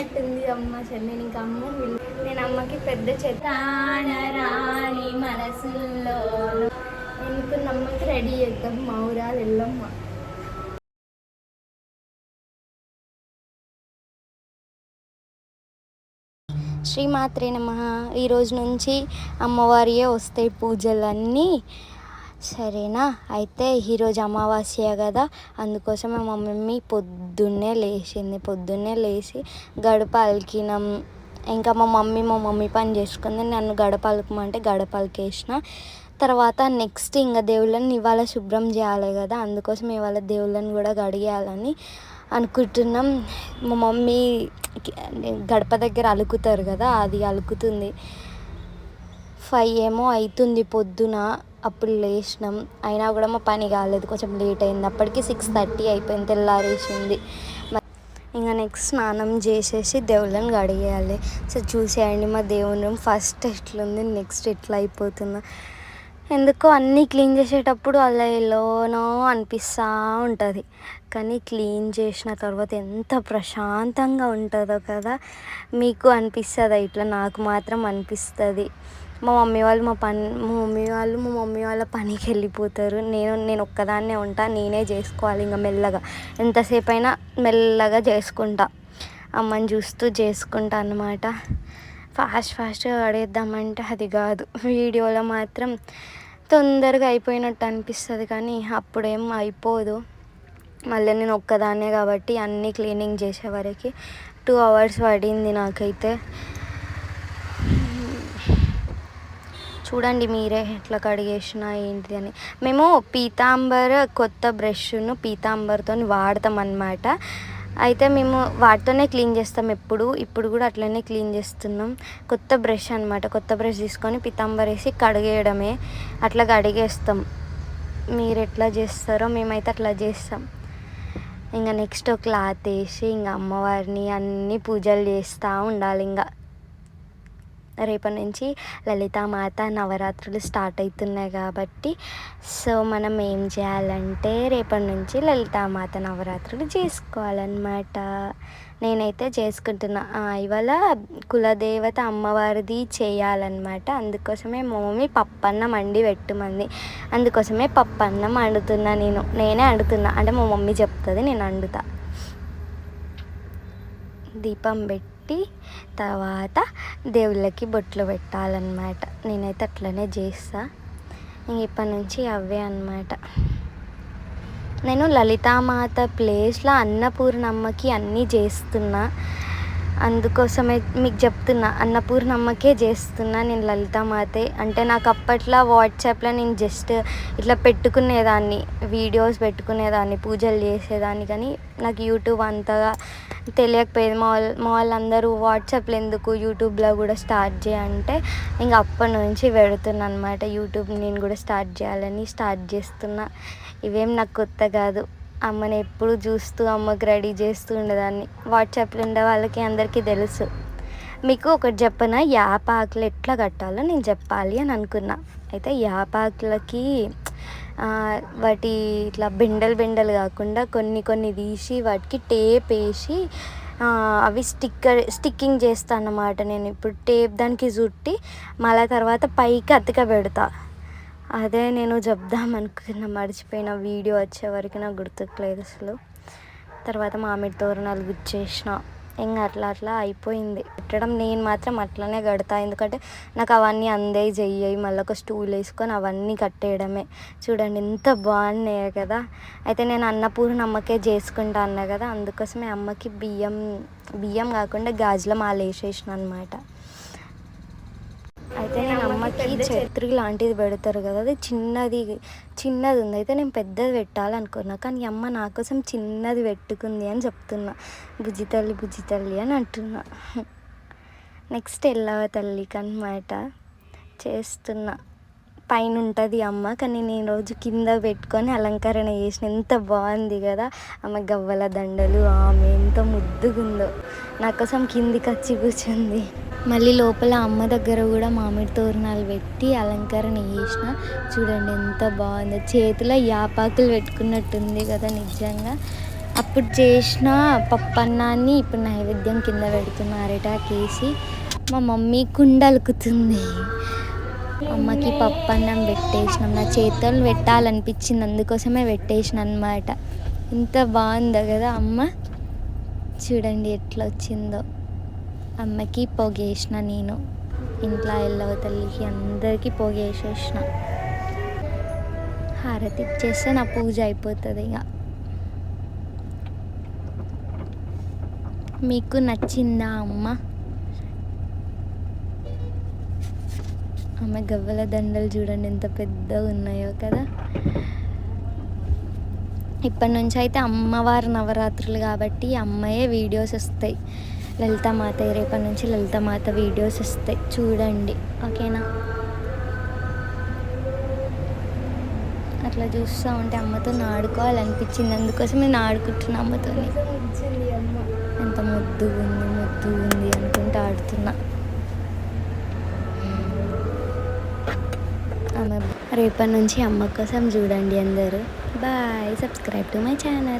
అయినట్టుంది అమ్మ నేను ఇంకా అమ్మ నేను అమ్మకి పెద్ద చెత్త రాని మనసుల్లో అనుకున్న అమ్మకి రెడీ చేద్దాం? మా ఊరాలు వెళ్ళమ్మ శ్రీమాత్రే నమ. ఈరోజు నుంచి అమ్మవారియే వస్తాయి పూజలన్నీ. సరేనా? అయితే ఈరోజు అమావాస్య కదా అందుకోసం మా మమ్మీ పొద్దున్నే లేచింది. పొద్దున్నే లేచి గడప అలికినాం ఇంకా మా మమ్మీ మా మమ్మీ పని చేసుకుంది. నన్ను గడప అలకమంటే గడప అలికేసిన తర్వాత నెక్స్ట్ ఇంకా దేవుళ్ళని ఇవాళ శుభ్రం చేయాలి కదా అందుకోసం ఇవాళ దేవుళ్ళని కూడా గడిగేయాలని అనుకుంటున్నాం. మా మమ్మీ గడప దగ్గర అలుకుతారు కదా అది అలుకుతుంది. ఫైవ్ ఏమో అవుతుంది పొద్దున. అప్పుడు లేచినాం. అయినా కూడా మా పని కాలేదు. కొంచెం లేట్ అయింది. అప్పటికి సిక్స్ థర్టీ అయిపోయింది. తెల్లారేసింది. ఇంకా నెక్స్ట్ స్నానం చేసేసి దేవుళ్ళని కడిగేయాలి. సో చూసేయండి మా దేవుని రూమ్ ఫస్ట్ ఎట్లుంది నెక్స్ట్ ఎట్లా అయిపోతుందో. ఎందుకో అన్నీ క్లీన్ చేసేటప్పుడు అలా ఎలానో అనిపిస్తూ ఉంటుంది. కానీ క్లీన్ చేసిన తర్వాత ఎంత ప్రశాంతంగా ఉంటుందో కదా. మీకు అనిపిస్తుందా? ఇట్లా నాకు మాత్రం అనిపిస్తుంది. మా మమ్మీ వాళ్ళు మా పని మా మమ్మీ వాళ్ళు మా మమ్మీ వాళ్ళ పనికి వెళ్ళిపోతారు. నేను నేను ఒక్కదాన్నే ఉంటా నేనే చేసుకోవాలి ఇంకా మెల్లగా. ఎంతసేపు అయినా మెల్లగా చేసుకుంటా. అమ్మని చూస్తూ చేసుకుంటా అన్నమాట. ఫాస్ట్ ఫాస్ట్గా పడేద్దామంటే అది కాదు. వీడియోలో మాత్రం తొందరగా అయిపోయినట్టు అనిపిస్తుంది కానీ అప్పుడేం అయిపోదు. మళ్ళీ నేను ఒక్కదాన్నే కాబట్టి అన్నీ క్లీనింగ్ చేసే వరకు టూ అవర్స్ పడింది నాకైతే. చూడండి మీరే ఎట్లా కడిగేసిన ఏంటి అని. మేము పీతాంబర్ కొత్త బ్రష్ను పీతాంబర్తో వాడతాం అన్నమాట అయితే మేము వాటితోనే క్లీన్ చేస్తాం ఎప్పుడు. ఇప్పుడు కూడా అట్లనే క్లీన్ చేస్తున్నాం. కొత్త బ్రష్ అనమాట కొత్త బ్రష్ తీసుకొని పీతాంబర్ వేసి కడిగేయడమే. అట్లా కడిగేస్తాం. మీరు ఎట్లా చేస్తారో మేమైతే అట్లా చేస్తాం. ఇంకా నెక్స్ట్ క్లాత్ వేసి ఇంకా అమ్మవారిని అన్ని పూజలు చేస్తూ ఉండాలి ఇంకా రేపటి నుంచి లలితామాత నవరాత్రులు స్టార్ట్ అవుతున్నాయి కాబట్టి సో మనం ఏం చేయాలంటే రేపటి నుంచి లలితామాత నవరాత్రులు చేసుకోవాలన్నమాట. నేనైతే చేసుకుంటున్నా. ఇవాళ కులదేవత అమ్మవారిది చేయాలన్నమాట. అందుకోసమే మా మమ్మీ పప్పన్నం వండి పెట్టుమంది. అందుకోసమే పప్పన్నం వండుతున్నా నేను. నేనే వండుతున్నా అంటే మా మమ్మీ చెప్తుంది నేను వండుతా దీపం పెట్టి తర్వాత దేవుళ్ళకి బొట్లు పెట్టాలన్నమాట. నేనైతే అట్లనే చేస్తా. ఇప్పటి నుంచి అవే అన్నమాట. నేను లలితామాత ప్లేస్లో అన్నపూర్ణమ్మకి అన్నీ చేస్తున్నా. అందుకోసమే మీకు చెప్తున్నా అన్నపూర్ణమ్మకే చేస్తున్నా నేను లలితామాతే. అంటే నాకు అప్పట్లో వాట్సాప్లో నేను జస్ట్ ఇట్లా పెట్టుకునేదాన్ని వీడియోస్ పెట్టుకునేదాన్ని పూజలు చేసేదాన్ని. కానీ నాకు యూట్యూబ్ అంతగా తెలియకపోయేది. మా వాళ్ళు మా వాళ్ళందరూ వాట్సాప్లో ఎందుకు యూట్యూబ్లో కూడా స్టార్ట్ చేయంటే ఇంక అప్పటి నుంచి పెడుతున్నా అనమాట యూట్యూబ్ నేను కూడా స్టార్ట్ చేయాలని స్టార్ట్ చేస్తున్నా. ఇవేం నాకు కొత్త కాదు. అమ్మని ఎప్పుడు చూస్తూ అమ్మకి రెడీ చేస్తూ ఉండేదాన్ని. వాట్సాప్లో ఉండే వాళ్ళకి అందరికీ తెలుసు. మీకు ఒకటి చెప్పన? యాపాకులు ఎట్లా కట్టాలో నేను చెప్పాలి అని అనుకున్నా. అయితే యాపాకులకి వాటి ఇట్లా బెండలు బెండలు కాకుండా కొన్ని కొన్ని తీసి వాటికి టేప్ వేసి అవి స్టిక్కర్ స్టిక్కింగ్ చేస్తాను అన్నమాట నేను. ఇప్పుడు టేప్ దానికి చుట్టి మళ్ళీ తర్వాత పైకి అతిక పెడతా. అదే నేను చెప్దాం అనుకున్న మర్చిపోయిన వీడియో వచ్చే వరకు నాకు గుర్తుకులేదు అసలు. తర్వాత మామిడి తోరణాలు గుచ్చేసిన ఇంకా అట్లా అట్లా అయిపోయింది. పెట్టడం నేను మాత్రం అట్లనే కడతా ఎందుకంటే నాకు అవన్నీ అందే చెయ్యి మళ్ళీ ఒక స్టూల్ వేసుకొని అవన్నీ కట్టేయడమే. చూడండి ఎంత బాగున్నాయి కదా. అయితే నేను అన్నపూర్ణ అమ్మకే చేసుకుంటా అన్నా కదా అందుకోసమే అమ్మకి బియ్యం బియ్యం కాకుండా గాజుల మాల వేసేసిన అనమాట అయితే నేను అమ్మకి చత్రి లాంటిది పెడతారు కదా అది చిన్నది చిన్నది ఉంది. అయితే నేను పెద్దది పెట్టాలనుకున్నా కానీ అమ్మ నా కోసం చిన్నది పెట్టుకుంది అని చెప్తున్నా. బుజ్జి తల్లి బుజ్జి తల్లి అని అంటున్నా. నెక్స్ట్ ఎల్లవ తల్లికి అనమాట చేస్తున్నా. పైన ఉంటుంది అమ్మ కానీ నేను రోజు కింద పెట్టుకొని అలంకరణ చేసిన. ఎంత బాగుంది కదా ఆమె గవ్వల దండలు ఆమె ఎంత ముద్దుగుందో. నా కోసం కిందికి వచ్చి కూర్చుంది. మళ్ళీ లోపల అమ్మ దగ్గర కూడా మామిడి తోరణాలు పెట్టి అలంకరణ చేసిన. చూడండి ఎంత బాగుందో. చేతిలో యాపాకులు పెట్టుకున్నట్టుంది కదా నిజంగా. అప్పుడు చేసిన పప్పన్నాన్ని ఇప్పుడు నైవేద్యం కింద పెడుతున్నారట కేసి మా మమ్మీ కుండలుకుతుంది. అమ్మకి పప్పన్నం పెట్టేసినాం. నా చేతులు పెట్టాలనిపించింది. అందుకోసమే పెట్టేసిన అనమాట ఇంత బాగుందో కదా అమ్మ. చూడండి ఎట్లా వచ్చిందో. అమ్మకి పొగేసిన నేను. ఇంట్లో ఎల్లవ తల్లికి అందరికీ పొగేసేసిన. హారతి ఇచ్చేస్తే నా పూజ అయిపోతుంది ఇక. మీకు నచ్చిందా అమ్మ? ఆమె గవ్వల దండలు చూడండి ఎంత పెద్దగా ఉన్నాయో కదా. ఇప్పటి నుంచి అయితే అమ్మవారి నవరాత్రులు కాబట్టి అమ్మయే వీడియోస్ వస్తాయి. లలితామాత రేపటి నుంచి లలితామాత వీడియోస్ వస్తాయి. చూడండి. ఓకేనా? అట్లా చూస్తూ ఉంటే అమ్మతో ఆడుకోవాలనిపించింది అందుకోసం నేను ఆడుకుంటున్నా అమ్మతో ఎంత ముద్దు ఉంది ముద్దు ఉంది అనుకుంటూ ఆడుతున్నా. ఆమె రేపటి నుంచి అమ్మ కోసం చూడండి అందరూ. Bye. Subscribe to my channel